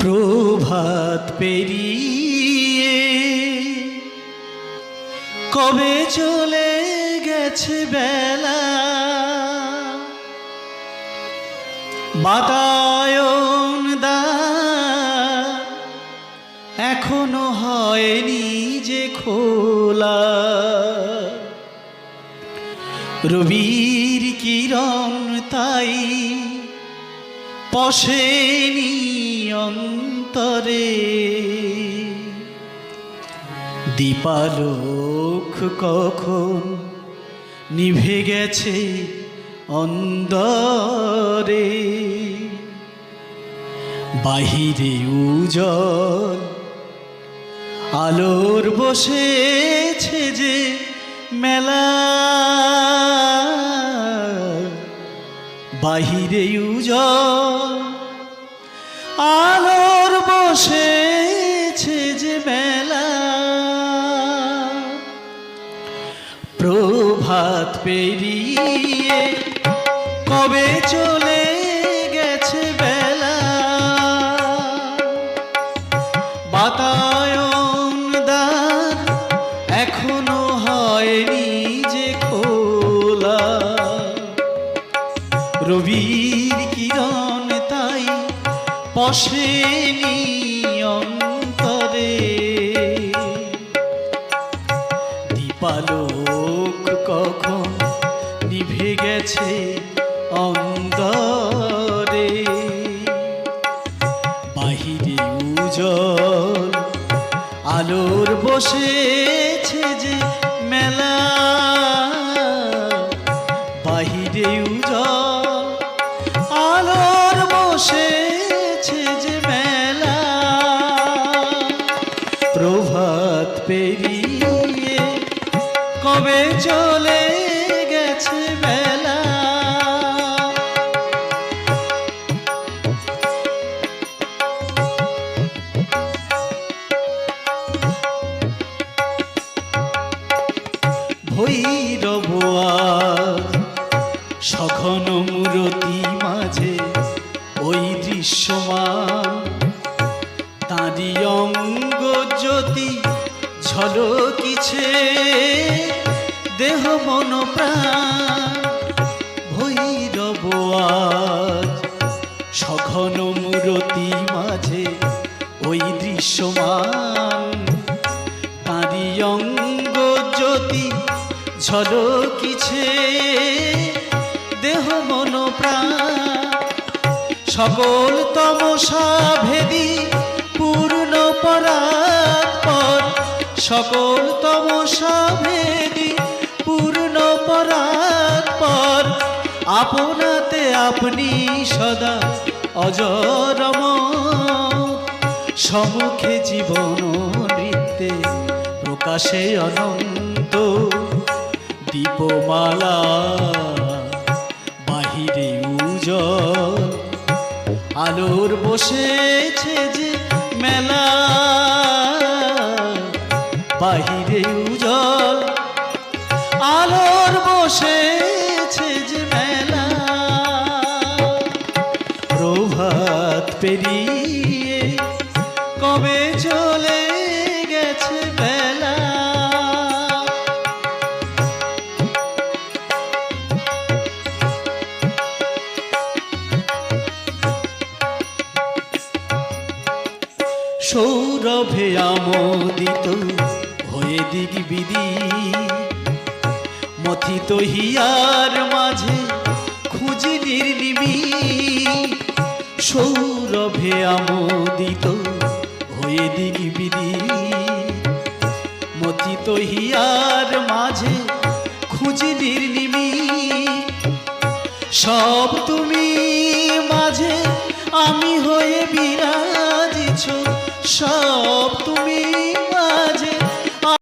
প্রভাত পেরিয়ে কবে চলে গেছে বেলা? বাতায়ন দা এখনও হয়নি যে খোলা। রবির কিরণ তাই পশেনি অন্তরে দীপালোক কখন নিভে গেছে অন্দরে বাহিরে উজল আলোর বসেছে যে মেলা। বাহিরে উজল আলোর বসেছে যে মেলা। প্রভাত পেরিয়ে কবে চলে গেছে বেলা? বাতায়ন রবির কিরণ তাই পশেনি অন্তরে দীপালোক কখন নিভে গেছে অন্তরে। বাহিরে উজল আলোর বসেছে কবে চলে গেছে বেলা। ভৈরব সঘন মূরতি মাঝে ওই দৃশ্যমান। তাঁরি অঙ্গ জ্যোতি ঝলকিছে। দেহ মন প্রাণ ভৈরব আজ। সঘন মূরতি মাঝে ওই দৃশ্যমান। তাঁরি অঙ্গ জ্যোতি ঝলকিছে, দেহ মন প্রাণ। সকল তমসা ভেদি আপনাতে আপনি সদা অজরম সমুখে জীবন নৃত্যে প্রকাশে অনন্ত। দীপমালা বাহিরে উজল আলোর বসেছে যে মেলা। বাহিরে উজল আলোর বসেছে পেরিয়ে কবে চলে গেছে বেলা? সৌরভে আমোদিত হয়ে দিক বিদি মথিত হিয়ার সৌরভে আমোদিত, হয়ে দিক বিদি মতিত হিয়ার মাঝে খুঁজি নির্নিমি। সব তুমি মাঝে আমি হয়ে বিরাজিছ, সব তুমি